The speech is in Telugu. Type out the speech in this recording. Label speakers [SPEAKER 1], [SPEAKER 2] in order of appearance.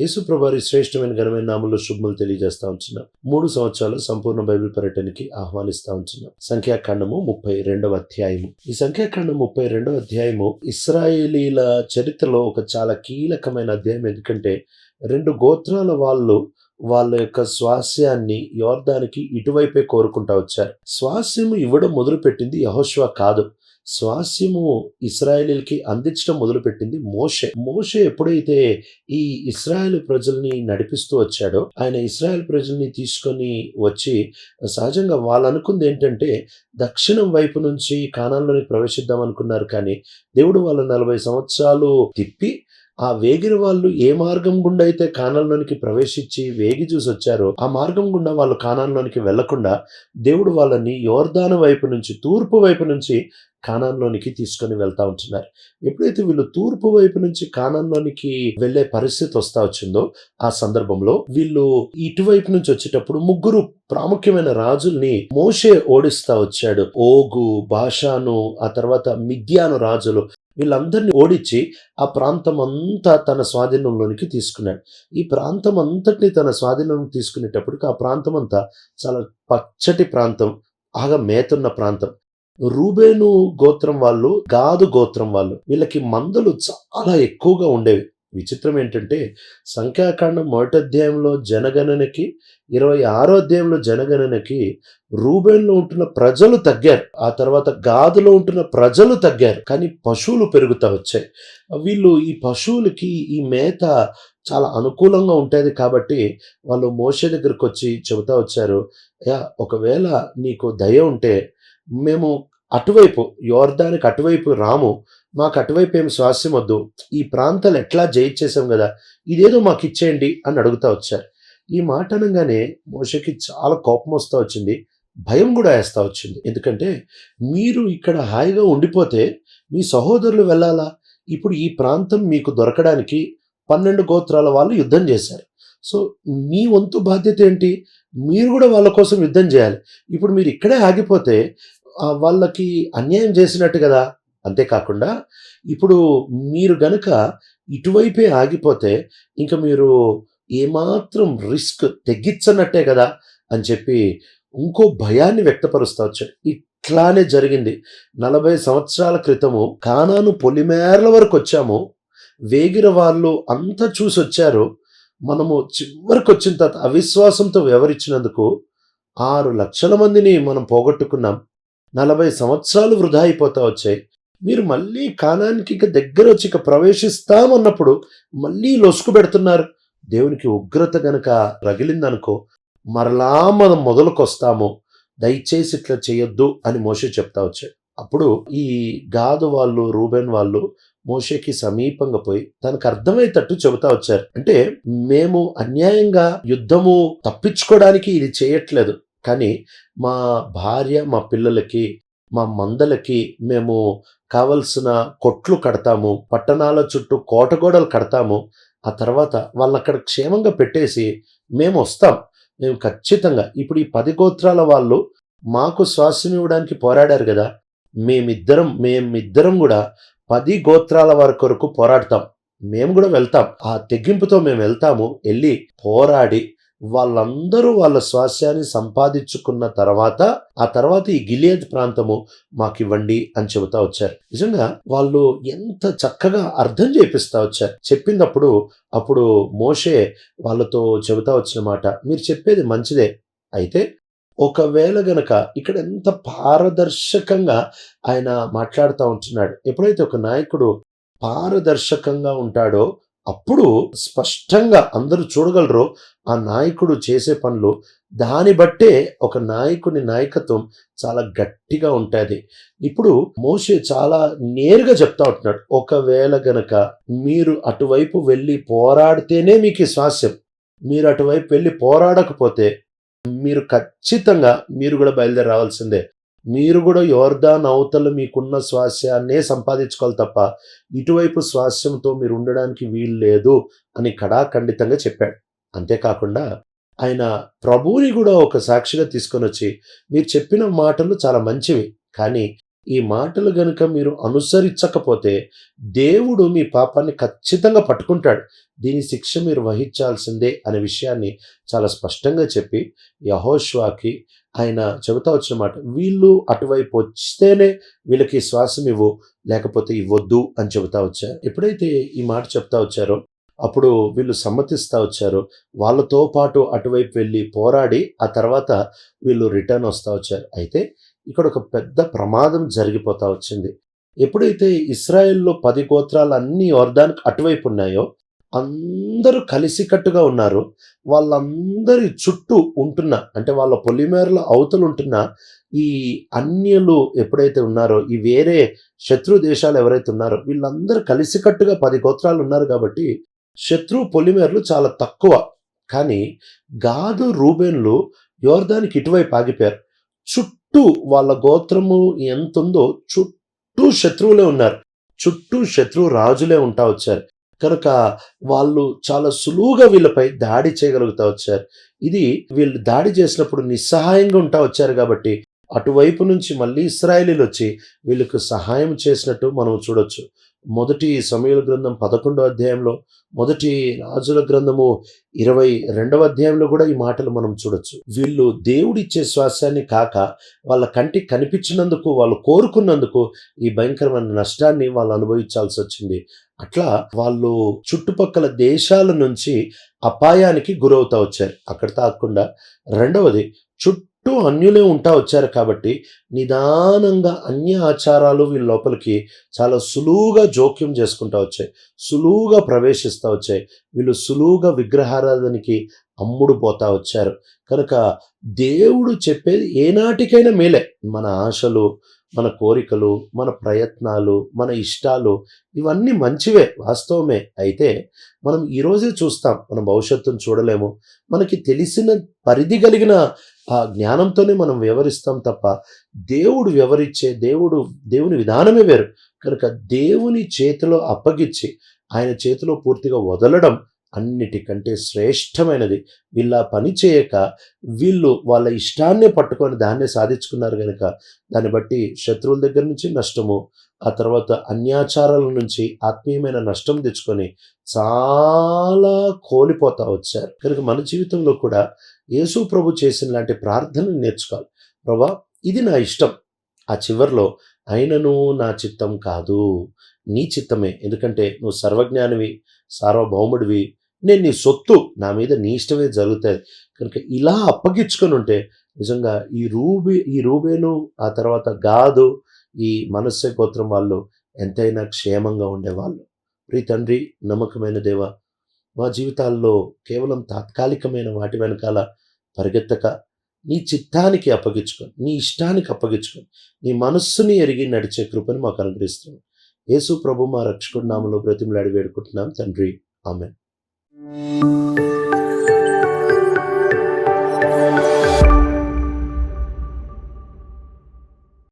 [SPEAKER 1] యేసుప్రభారి శ్రేష్టమైన ఘనమైన నామంలో శుభములు తెలియజేస్తా ఉంటున్నాం. మూడు సంవత్సరాలు సంపూర్ణ బైబిల్ పర్యటనకి ఆహ్వానిస్తా ఉంటున్నాం. సంఖ్యాకాండము ముప్పై రెండవ అధ్యాయము. ఈ సంఖ్యాకాండం ముప్పై రెండవ అధ్యాయము ఇస్రాయేలీల చరిత్రలో ఒక చాలా కీలకమైన అధ్యాయం. ఎందుకంటే రెండు గోత్రాల వాళ్ళు వాళ్ళ యొక్క స్వాస్యాన్ని యోర్ధానికి ఇటువైపే కోరుకుంటా వచ్చారు. స్వాస్యము ఇవ్వడం మొదలుపెట్టింది యహోష్వా కాదు. స్వాస్యము ఇస్రాయేలీలకి అందించడం మొదలుపెట్టింది మోషే. మోషే ఎప్పుడైతే ఈ ఇస్రాయేల్ ప్రజల్ని నడిపిస్తూ వచ్చాడో ఆయన ఇస్రాయేల్ ప్రజల్ని తీసుకొని వచ్చి సహజంగా వాళ్ళు అనుకుంది ఏంటంటే దక్షిణం వైపు నుంచి కానాల్లోని ప్రవేశిద్దాం అనుకున్నారు కానీ దేవుడు వాళ్ళ నలభై సంవత్సరాలు తిప్పి ఆ వేగిన వాళ్ళు ఏ మార్గం గుండా అయితే కానంలోనికి ప్రవేశించి వేగి చూసి వచ్చారో ఆ మార్గం గుండా వాళ్ళు కానంలోనికి వెళ్ళకుండా దేవుడు వాళ్ళని యోర్దాన వైపు నుంచి తూర్పు వైపు నుంచి కానాన్లోనికి తీసుకొని వెళ్తా ఉంటున్నారు. ఎప్పుడైతే వీళ్ళు తూర్పు వైపు నుంచి కానంలోనికి వెళ్ళే పరిస్థితి వస్తా వచ్చిందో ఆ సందర్భంలో వీళ్ళు ఇటువైపు నుంచి వచ్చేటప్పుడు ముగ్గురు ప్రాముఖ్యమైన రాజుల్ని మోషే ఓడిస్తా వచ్చాడు. ఓగు భాషాను ఆ తర్వాత మిద్యాను రాజులు. వీళ్ళందరినీ ఓడించి ఆ ప్రాంతం అంతా తన స్వాధీనంలోనికి తీసుకున్నాడు. ఈ ప్రాంతం అంతటిని తన స్వాధీనంలోకి తీసుకునేటప్పటికి ఆ ప్రాంతం అంతా చాలా పచ్చటి ప్రాంతం బాగా మేతున్న ప్రాంతం. రూబేను గోత్రం వాళ్ళు గాదు గోత్రం వాళ్ళు వీళ్ళకి మందలు చాలా ఎక్కువగా ఉండేవి. విచిత్రం ఏంటంటే సంఖ్యాకాండం మొదటి అధ్యాయంలో జనగణనకి ఇరవై ఆరో అధ్యాయంలో జనగణనకి రూబేన్లో ఉంటున్న ప్రజలు తగ్గారు. ఆ తర్వాత గాదులో ఉంటున్న ప్రజలు తగ్గారు. కానీ పశువులు పెరుగుతూ వచ్చాయి. వీళ్ళు ఈ పశువులకి ఈ మేత చాలా అనుకూలంగా ఉంటుంది కాబట్టి వాళ్ళు మోసే దగ్గరకు వచ్చి చెబుతా వచ్చారు యా ఒకవేళ నీకు దయ ఉంటే మేము అటువైపు యోర్దానికి అటువైపు రాము మాకు అటువైపు ఏం స్వాస్యం వద్దు. ఈ ప్రాంతాలు ఎట్లా జయించేసాం కదా ఇదేదో మాకు ఇచ్చేయండి అని అడుగుతా వచ్చారు. ఈ మాట అనగానే మోషకి చాలా కోపం వస్తూ వచ్చింది భయం కూడా వేస్తూ వచ్చింది. ఎందుకంటే మీరు ఇక్కడ హాయిగా ఉండిపోతే మీ సహోదరులు వెళ్ళాలా? ఇప్పుడు ఈ ప్రాంతం మీకు దొరకడానికి పన్నెండు గోత్రాల వాళ్ళు యుద్ధం చేశారు. సో మీ వంతు బాధ్యత ఏంటి? మీరు కూడా వాళ్ళ కోసం యుద్ధం చేయాలి. ఇప్పుడు మీరు ఇక్కడే ఆగిపోతే వాళ్ళకి అన్యాయం చేసినట్టు కదా? అంతేకాకుండా ఇప్పుడు మీరు గనుక ఇటువైపే ఆగిపోతే ఇంకా మీరు ఏమాత్రం రిస్క్ తెగ్గించనట్టే కదా? అని చెప్పి ఇంకో భయాన్ని వ్యక్తపరుస్తవచ్చు. ఇట్లానే జరిగింది. నలభై సంవత్సరాల క్రితము కానాను పొలిమేరల వరకు వచ్చాము. వేగిర వాళ్ళు అంతా చూసి వచ్చారు మనము చివరికి వచ్చిన తర్వాత అవిశ్వాసంతో వ్యవహరించినందుకు ఆరు లక్షల మందిని మనం పోగొట్టుకున్నాం. నలభై సంవత్సరాలు వృధా అయిపోతా వచ్చాయి. మీరు మళ్ళీ కాలానికి ఇక దగ్గర వచ్చి ఇక ప్రవేశిస్తామన్నప్పుడు మళ్ళీ లొసుకు పెడుతున్నారు. దేవునికి ఉగ్రత గనక రగిలిందనుకో మరలా మనం మొదలుకొస్తాము. దయచేసి ఇట్లా చేయొద్దు అని మోషే చెప్తా వచ్చాడు. అప్పుడు ఈ గాదు వాళ్ళు రూబెన్ వాళ్ళు మోషేకి సమీపంగా పోయి తనకు అర్థమయ్యేటట్టు చెబుతా వచ్చారు. అంటే మేము అన్యాయంగా యుద్ధము తప్పించుకోవడానికి ఇది చేయట్లేదు. కానీ మా భార్య మా పిల్లలకి మా మందలకి మేము కావలసిన కొట్లు కడతాము పట్టణాల చుట్టూ కోటగోడలు కడతాము. ఆ తర్వాత వాళ్ళని అక్కడ క్షేమంగా పెట్టేసి మేము వస్తాం. మేము ఖచ్చితంగా ఇప్పుడు ఈ పది గోత్రాల వాళ్ళు మాకు శ్వాసం ఇవ్వడానికి పోరాడారు కదా. మేమిద్దరం మేమిద్దరం కూడా పది గోత్రాల వారి కొరకు పోరాడతాం. మేము కూడా వెళ్తాం. ఆ తెగింపుతో మేము వెళ్తాము వెళ్ళి పోరాడి వాళ్ళందరూ వాళ్ళ స్వాస్యాన్ని సంపాదించుకున్న తర్వాత ఆ తర్వాత ఈ గిలియద్ ప్రాంతము మాకు ఇవ్వండి అని చెబుతా వచ్చారు. నిజంగా వాళ్ళు ఎంత చక్కగా అర్థం చేపిస్తా వచ్చారు. చెప్పినప్పుడు అప్పుడు మోషే వాళ్ళతో చెబుతా వచ్చిన మాట మీరు చెప్పేది మంచిదే. అయితే ఒకవేళ గనక ఇక్కడ ఎంత పారదర్శకంగా ఆయన మాట్లాడుతూ ఉంటున్నాడు ఎప్పుడైతే ఒక నాయకుడు పారదర్శకంగా ఉంటాడో అప్పుడు స్పష్టంగా అందరూ చూడగలరు ఆ నాయకుడు చేసే పనులు. దాన్ని బట్టే ఒక నాయకుని నాయకత్వం చాలా గట్టిగా ఉంటుంది. ఇప్పుడు మోషే చాలా నేరుగా చెప్తా ఉంటున్నాడు ఒకవేళ గనక మీరు అటువైపు వెళ్ళి పోరాడితేనే మీకు స్వాస్యం. మీరు అటువైపు వెళ్ళి పోరాడకపోతే మీరు ఖచ్చితంగా మీరు కూడా బయలుదేరి రావాల్సిందే. మీరు కూడా యోర్దాన్ అవతల మీకున్న స్వాస్యాన్నే సంపాదించుకోవాలి తప్ప ఇటువైపు స్వాస్యంతో మీరు ఉండడానికి వీలు లేదు అని కడాఖండితంగా చెప్పాడు. అంతేకాకుండా ఆయన ప్రభువుని కూడా ఒక సాక్షిగా తీసుకొని వచ్చి మీరు చెప్పిన మాటలు చాలా మంచివి. కానీ ఈ మాటలు గనుక మీరు అనుసరించకపోతే దేవుడు మీ పాపాన్ని ఖచ్చితంగా పట్టుకుంటాడు. దీని శిక్ష మీరు వహించాల్సిందే అనే విషయాన్ని చాలా స్పష్టంగా చెప్పి యహోష్వాకి ఆయన చెబుతా వచ్చిన మాట వీళ్ళు అటువైపు వస్తేనే వీళ్ళకి శ్వాసం ఇవ్వు లేకపోతే ఇవ్వద్దు అని చెబుతా వచ్చారు. ఎప్పుడైతే ఈ మాట చెప్తా వచ్చారో అప్పుడు వీళ్ళు సమ్మతిస్తూ వచ్చారు. వాళ్ళతో పాటు అటువైపు వెళ్ళి పోరాడి ఆ తర్వాత వీళ్ళు రిటర్న్ వస్తూ వచ్చారు. అయితే ఇక్కడ ఒక పెద్ద ప్రమాదం జరిగిపోతా వచ్చింది. ఎప్పుడైతే ఇస్రాయెల్లో పది గోత్రాలు అన్ని వర్ధానికి అటువైపు ఉన్నాయో అందరూ కలిసికట్టుగా ఉన్నారు. వాళ్ళందరి చుట్టూ ఉంటున్న అంటే వాళ్ళ పొలిమేరల అవతలు ఉంటున్న ఈ అన్యులు ఎప్పుడైతే ఉన్నారో ఈ వేరే శత్రు దేశాలు ఎవరైతే ఉన్నారో వీళ్ళందరూ కలిసికట్టుగా పది గోత్రాలు ఉన్నారు కాబట్టి శత్రు పొలిమేరలు చాలా తక్కువ. కానీ గాదు రూబెన్లు యోర్దానికి ఇటువైపు ఆగిపోయారు. చుట్టూ చుట్టూ వాళ్ళ గోత్రము ఎంత ఉందో చుట్టూ శత్రువులే ఉన్నారు. చుట్టూ శత్రువు రాజులే ఉంటా వచ్చారు. కనుక వాళ్ళు చాలా సులువుగా వీళ్ళపై దాడి చేయగలుగుతా వచ్చారు. ఇది వీళ్ళు దాడి చేసినప్పుడు నిస్సహాయంగా ఉంటా వచ్చారు కాబట్టి అటువైపు నుంచి మళ్ళీ ఇస్రాయలీలు వచ్చి వీళ్ళకు సహాయం చేసినట్టు మనం చూడొచ్చు. మొదటి సమయుల గ్రంథం పదకొండో అధ్యాయంలో మొదటి రాజుల గ్రంథము ఇరవై రెండవ అధ్యాయంలో కూడా ఈ మాటలు మనం చూడొచ్చు. వీళ్ళు దేవుడిచ్చే శ్వాసాన్ని కాక వాళ్ళ కంటికి కనిపించినందుకు వాళ్ళు కోరుకున్నందుకు ఈ భయంకరమైన నష్టాన్ని వాళ్ళు అనుభవించాల్సి వచ్చింది. అట్లా వాళ్ళు చుట్టుపక్కల దేశాల నుంచి అపాయానికి గురవుతా వచ్చారు. అక్కడ తాకుండా రెండవది చుట్టూ అన్యులే ఉంటా వచ్చారు కాబట్టి నిదానంగా అన్య ఆచారాలు వీళ్ళ లోపలికి చాలా సులువుగా జోక్యం చేసుకుంటా వచ్చాయి. సులువుగా ప్రవేశిస్తూ వచ్చాయి. వీళ్ళు సులువుగా విగ్రహారాధనకి అమ్ముడు పోతా వచ్చారు. కనుక దేవుడు చెప్పేది ఏనాటికైనా మేలే. మన ఆశలు మన కోరికలు మన ప్రయత్నాలు మన ఇష్టాలు ఇవన్నీ మంచివే వాస్తవమే. అయితే మనం ఈరోజే చూస్తాం. మన భవిష్యత్తును చూడలేము. మనకి తెలిసిన పరిధి కలిగిన ఆ జ్ఞానంతోనే మనం వ్యవహరిస్తాం తప్ప దేవుడు వివరించే దేవుడు దేవుని విధానమే వేరు. కనుక దేవుని చేతిలో అప్పగిచ్చి ఆయన చేతిలో పూర్తిగా వదలడం అన్నిటికంటే శ్రేష్టమైనది. వీళ్ళ పని చేయక వీళ్ళు వాళ్ళ ఇష్టాన్ని పట్టుకొని దాన్నే సాధించుకున్నారు కనుక దాన్ని బట్టి శత్రువుల దగ్గర నుంచి నష్టము ఆ తర్వాత అన్యాచారాల నుంచి ఆత్మీయమైన నష్టం తెచ్చుకొని చాలా కోల్పోతా వచ్చారు. కనుక మన జీవితంలో కూడా యేసు ప్రభు చేసిన లాంటి ప్రార్థనలు నేర్చుకోవాలి. ప్రభా ఇది నా ఇష్టం. ఆ చివరిలో అయినను నా చిత్తం కాదు నీ చిత్తమే. ఎందుకంటే నువ్వు సర్వజ్ఞానివి సార్వభౌముడివి. నేను నీ సొత్తు నా మీద నీ ఇష్టమే జరుగుతుంది కనుక ఇలా అప్పగించుకొని ఉంటే నిజంగా ఈ రూబే ఈ రూబేను ఆ తర్వాత గాదు ఈ మనస్సే గోత్రం వాళ్ళు ఎంతైనా క్షేమంగా ఉండేవాళ్ళు. ప్రీ తండ్రి నమ్మకమైన దేవ మా జీవితాల్లో కేవలం తాత్కాలికమైన వాటి వెనకాల పరిగెత్తక నీ చిత్తానికి అప్పగించుకొని నీ ఇష్టానికి అప్పగించుకొని నీ మనస్సుని ఎరిగి నడిచే కృపను మాకు అనుగ్రహిస్తున్నాం. యేసు ప్రభు మా రక్షకుడు నామలో బ్రతిమలాడి వేడుకుంటున్నాం. తండ్రి ఆమె